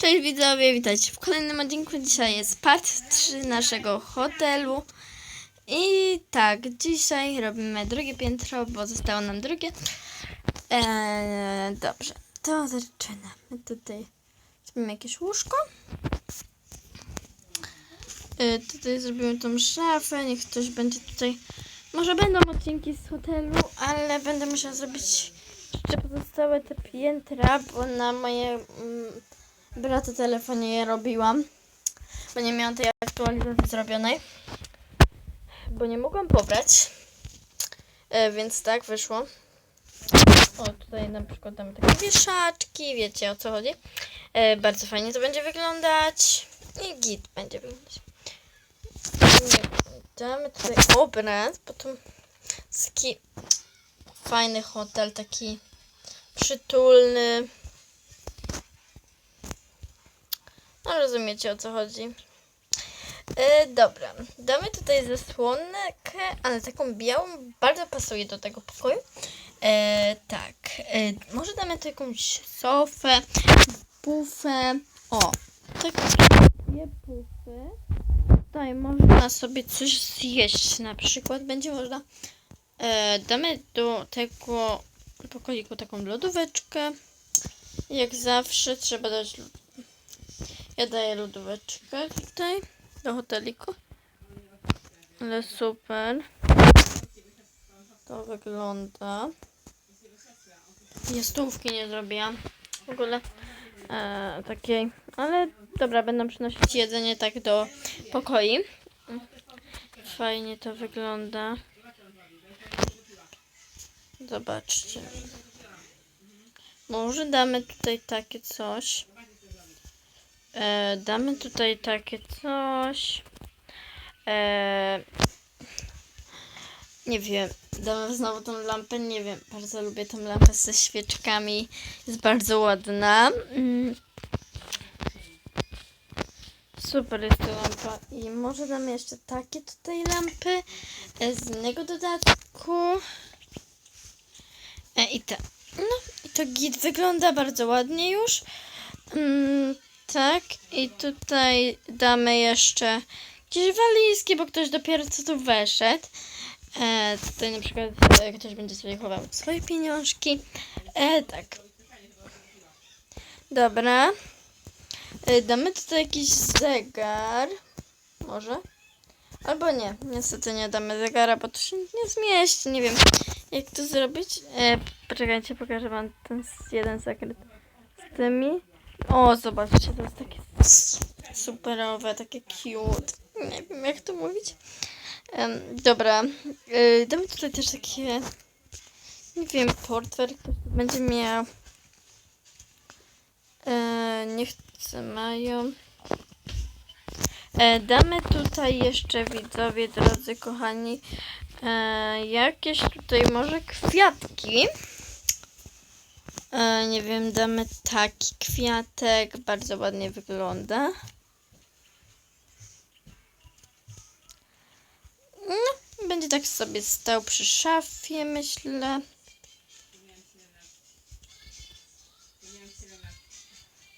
Cześć widzowie, witajcie w kolejnym odcinku. Dzisiaj jest part 3 naszego hotelu. I tak, dzisiaj robimy drugie piętro, bo zostało nam drugie. Eee, dobrze, to zaczynamy. Tutaj zrobimy jakieś łóżko. Eee, tutaj zrobimy tą szafę, niech ktoś będzie tutaj... Może będą odcinki z hotelu, ale będę musiała zrobić jeszcze pozostałe te piętra, bo na moje mm, brata telefonie je robiłam, bo nie miałam tej aktualizacji zrobionej, bo nie mogłam pobrać, e, więc tak wyszło. O, tutaj na przykład damy takie wieszaczki, wiecie o co chodzi. E, bardzo fajnie to będzie wyglądać i git będzie wyglądać. Damy tutaj obraz, jest taki fajny hotel, taki przytulny. Rozumiecie o co chodzi. E, dobra, damy tutaj zasłonkę, ale taką białą, bardzo pasuje do tego pokoju. E, tak, e, może damy tu jakąś sofę, bufę. O, takie bufy. Tutaj można sobie coś zjeść na przykład. Będzie można. E, damy do tego pokoiku taką lodóweczkę. Jak zawsze trzeba dać. Ja daję lodóweczkę tutaj do hoteliku. Ale super. To wygląda. Ja stołówki nie zrobiłam. W ogóle e, takiej. Ale dobra, będą przynosić jedzenie tak do pokoi. Fajnie to wygląda. Zobaczcie. Może damy tutaj takie coś. E, damy tutaj takie coś. E, nie wiem. Damy znowu tą lampę. Nie wiem. Bardzo lubię tą lampę ze świeczkami. Jest bardzo ładna. Mm. Super jest ta lampa. I może damy jeszcze takie tutaj lampy e, z innego dodatku. E, I te. No, i to git wygląda bardzo ładnie już. Mm, tak, i tutaj damy jeszcze jakieś walizki, bo ktoś dopiero co tu weszedł. E, tutaj na przykład e, ktoś będzie sobie chował swoje pieniążki. E, tak. Dobra. E, damy tutaj jakiś zegar. Może? Albo nie. Niestety nie damy zegara, bo to się nie zmieści. Nie wiem, jak to zrobić. E, poczekajcie, pokażę wam ten jeden sekret z tymi. O, zobaczcie, to jest takie superowe, takie cute. Nie wiem, jak to mówić. Em, dobra. E, damy tutaj też takie, nie wiem, portfel, będzie miał. E, nie chcę, mają. E, damy tutaj jeszcze widzowie, drodzy kochani, e, jakieś tutaj może kwiatki. E, nie wiem, damy taki kwiatek, bardzo ładnie wygląda. No, będzie tak sobie stał przy szafie, myślę.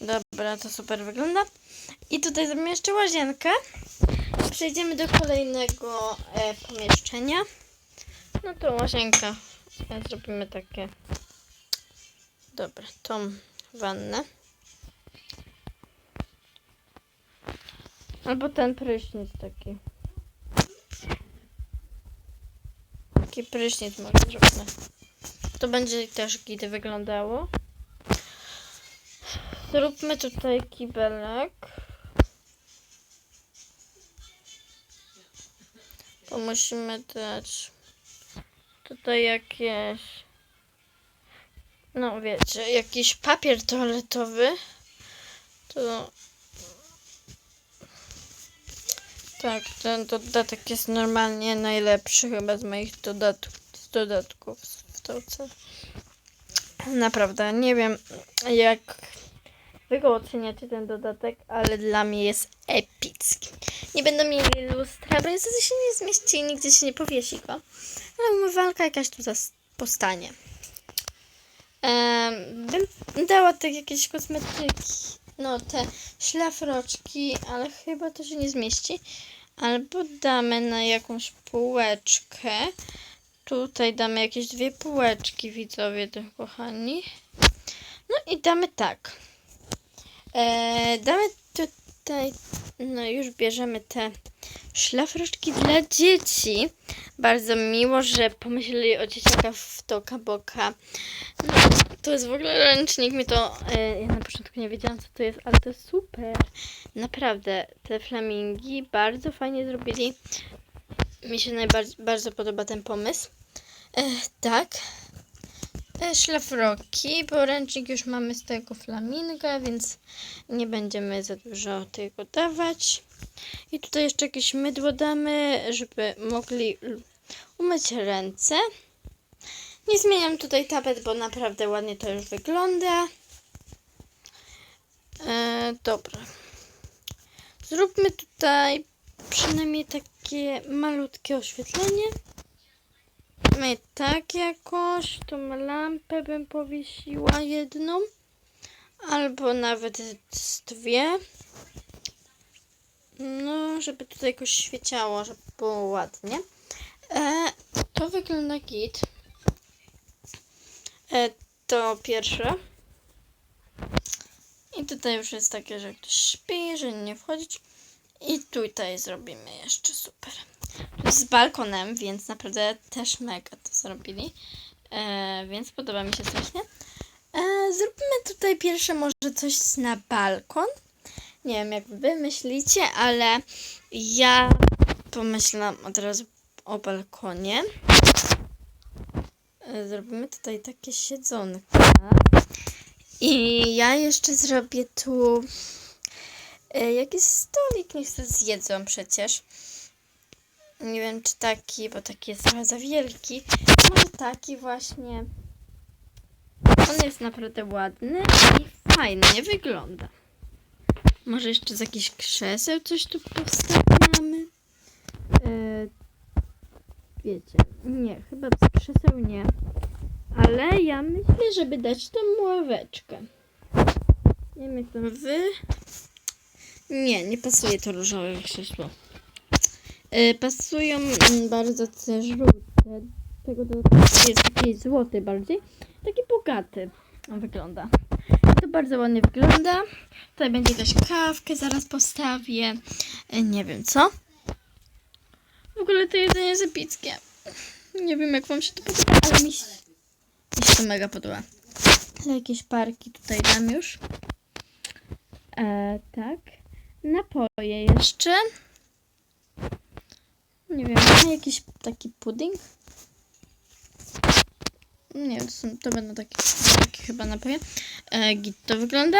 Dobra, to super wygląda. I tutaj zrobimy jeszcze łazienkę. Przejdziemy do kolejnego e, pomieszczenia. No to łazienka. E, zrobimy takie. Dobra, tą wannę. Albo ten prysznic taki. Taki prysznic może zrobimy. To będzie też gity wyglądało. Zróbmy tutaj kibelek. To musimy dać tutaj jakieś, no wiecie, jakiś papier toaletowy. To tak, ten dodatek jest normalnie najlepszy chyba z moich dodatków, z dodatków w toce. Naprawdę, nie wiem jak wy go oceniacie ten dodatek, ale dla mnie jest epicki. Nie będą mieli lustra, bo niestety się nie zmieści i nigdzie się nie powiesi go. Ale umywalka jakaś tu powstanie. Bym dała tak jakieś kosmetyki, no te szlafroczki, ale chyba to się nie zmieści. Albo damy na jakąś półeczkę. Tutaj damy jakieś dwie półeczki, widzowie, to kochani. No i damy tak. E, damy tutaj, no już bierzemy te szlafroczki dla dzieci. Bardzo miło, że pomyśleli o dzieciakach w Toka Boka. No, to jest w ogóle ręcznik, mi to, e, ja na początku nie wiedziałam co to jest, ale to jest super. Naprawdę, te flamingi bardzo fajnie zrobili. Mi się najbardziej bardzo podoba ten pomysł. E, tak. E, szlafroki, bo ręcznik już mamy z tego flaminga, więc nie będziemy za dużo tego dawać. I tutaj jeszcze jakieś mydło damy, żeby mogli umyć ręce. Nie zmieniam tutaj tapet, bo naprawdę ładnie to już wygląda. E, dobra. Zróbmy tutaj przynajmniej takie malutkie oświetlenie. My tak jakoś, tą lampę bym powiesiła jedną, albo nawet dwie. No, żeby tutaj jakoś świeciało, żeby było ładnie. E, to wygląda git. E, to pierwsze. I tutaj już jest takie, że ktoś śpi, że nie wchodzić. I tutaj zrobimy jeszcze super. Z balkonem, więc naprawdę też mega to zrobili. E, więc podoba mi się strasznie. E, zróbmy tutaj pierwsze może coś na balkon. Nie wiem, jak wy myślicie, ale ja pomyślałam od razu o balkonie. E, Zrobimy tutaj takie siedzonka. I ja jeszcze zrobię tu e, jakiś stolik, niech sobie zjedzą przecież. Nie wiem, czy taki, bo taki jest trochę za wielki. Może taki właśnie. On jest naprawdę ładny i fajnie wygląda. Może jeszcze z jakichś krzeseł coś tu postawiamy. E, wiecie, nie, chyba z krzeseł nie. Ale ja myślę, żeby dać tam ławeczkę. Nie wiem jak tam wy. Nie, nie pasuje to różowe krzesło. E, pasują mm, bardzo te żółte. Tego to jest taki złoty bardziej. Taki bogaty on wygląda. To bardzo ładnie wygląda. Tutaj będzie jakaś kawkę, zaraz postawię. E, Nie wiem co. W ogóle to jedzenie jest epickie. Nie wiem jak wam się to podoba, ale mi się, mi się to mega podoba. Jakieś parki tutaj dam już. E, tak. Napoje jeszcze. Nie wiem, jakiś taki pudding. Nie to, to będą takie, takie chyba napoje. E, git to wygląda.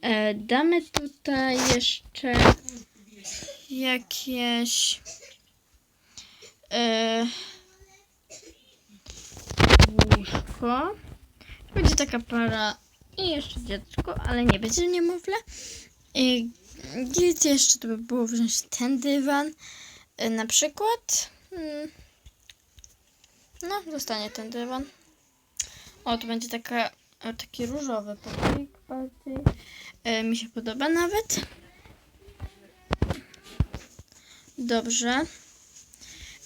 E, damy tutaj jeszcze jakieś e, łóżko. Będzie taka para i jeszcze dziecko, ale nie będzie niemowlę. I git jeszcze to by było wziąć ten dywan. E, na przykład. Mm, no, zostanie ten dywan. O, to będzie taka, taki różowy pokój bardziej. E, mi się podoba nawet. Dobrze.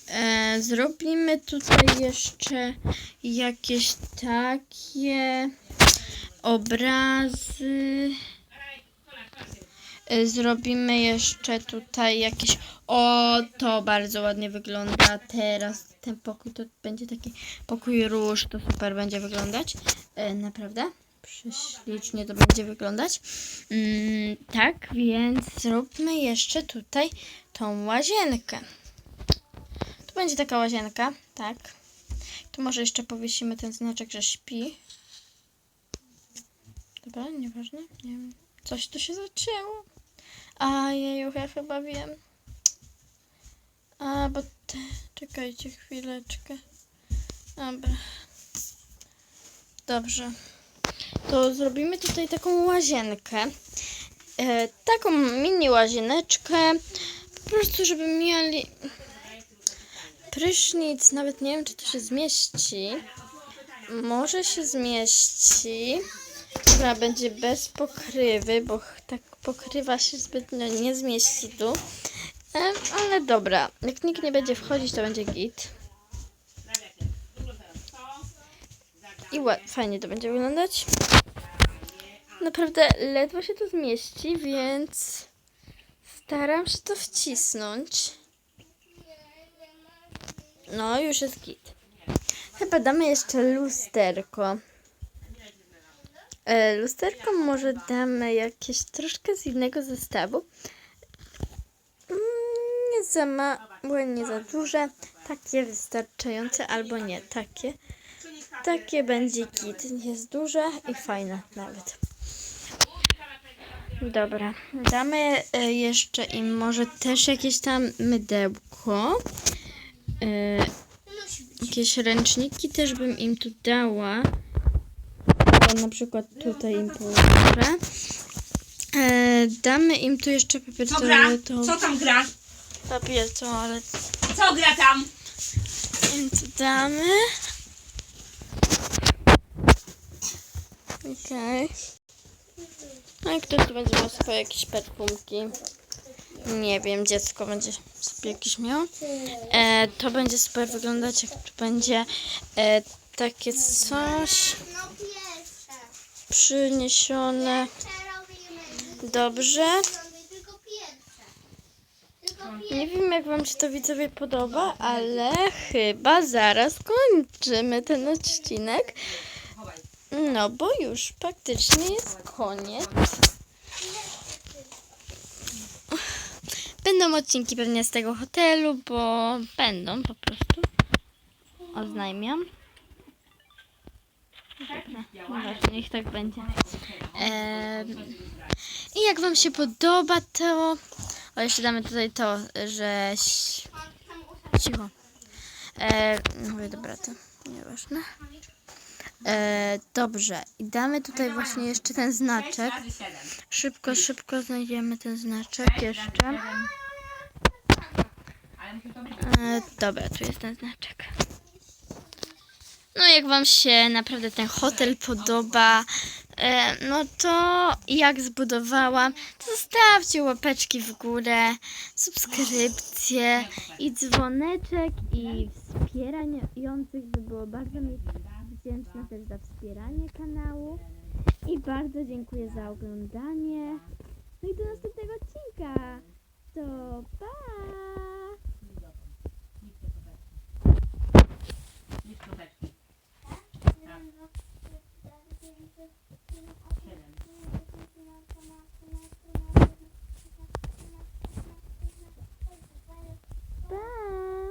E, zrobimy tutaj jeszcze jakieś takie obrazy. E, Zrobimy jeszcze tutaj jakieś. O, to bardzo ładnie wygląda. Teraz ten pokój to będzie taki pokój róż. To super będzie wyglądać. E, naprawdę. Prześlicznie to będzie wyglądać. Mm, tak, więc zróbmy jeszcze tutaj tą łazienkę. Tu będzie taka łazienka, tak. Tu może jeszcze powiesimy ten znaczek, że śpi. Dobra, nieważne. Nie wiem. Coś tu się zaczęło. A jeju, ja chyba wiem. A, bo te... Czekajcie chwileczkę. Dobra. Dobrze. To zrobimy tutaj taką łazienkę. E, taką mini łazieneczkę. Po prostu, żeby mieli prysznic. Nawet nie wiem, czy to się zmieści. Może się zmieści. Dobra, będzie bez pokrywy, bo pokrywa się zbytnio nie zmieści tu. Ale dobra, jak nikt nie będzie wchodzić, to będzie git. I fajnie to będzie wyglądać. Naprawdę ledwo się to zmieści, więc staram się to wcisnąć. No, już jest git. Chyba damy jeszcze lusterko. E, lusterko może damy jakieś troszkę z innego zestawu. Mm, Nie za małe, nie za duże. Takie wystarczające albo nie. Takie. Takie będzie kit. Jest duże i fajne nawet. Dobra. Damy e, jeszcze im może też jakieś tam mydełko. E, jakieś ręczniki też bym im tu dała. Na przykład tutaj im położę. E, damy im tu jeszcze papier Co gra? toaletowy. Co tam gra? Papier toalet. Co gra tam? Im tu damy. Okej. No i ktoś tu będzie miał swoje jakieś perfumki. Nie wiem, dziecko będzie sobie jakieś miał. E, to będzie super wyglądać, jak tu będzie e, takie coś. Przyniesione. Dobrze. Nie wiem, jak Wam się to widzowie podoba, ale chyba zaraz kończymy ten odcinek. No, bo już praktycznie jest koniec. Będą odcinki pewnie z tego hotelu, bo będą po prostu. Oznajmiam. No właśnie, niech tak będzie. I jak Wam się podoba, to. O, jeszcze damy tutaj to, że. Cicho. E, mówię, dobra, to nieważne. E, dobrze, i damy tutaj właśnie jeszcze ten znaczek. Szybko, szybko znajdziemy ten znaczek jeszcze. Ale musi to być E, dobra, tu jest ten znaczek. No, jak Wam się naprawdę ten hotel podoba, e, no to jak zbudowałam, to zostawcie łapeczki w górę, subskrypcje i dzwoneczek i wspierających by było bardzo mi wdzięczna też za wspieranie kanału. I bardzo dziękuję za oglądanie. No i do następnego odcinka. To pa! Bye.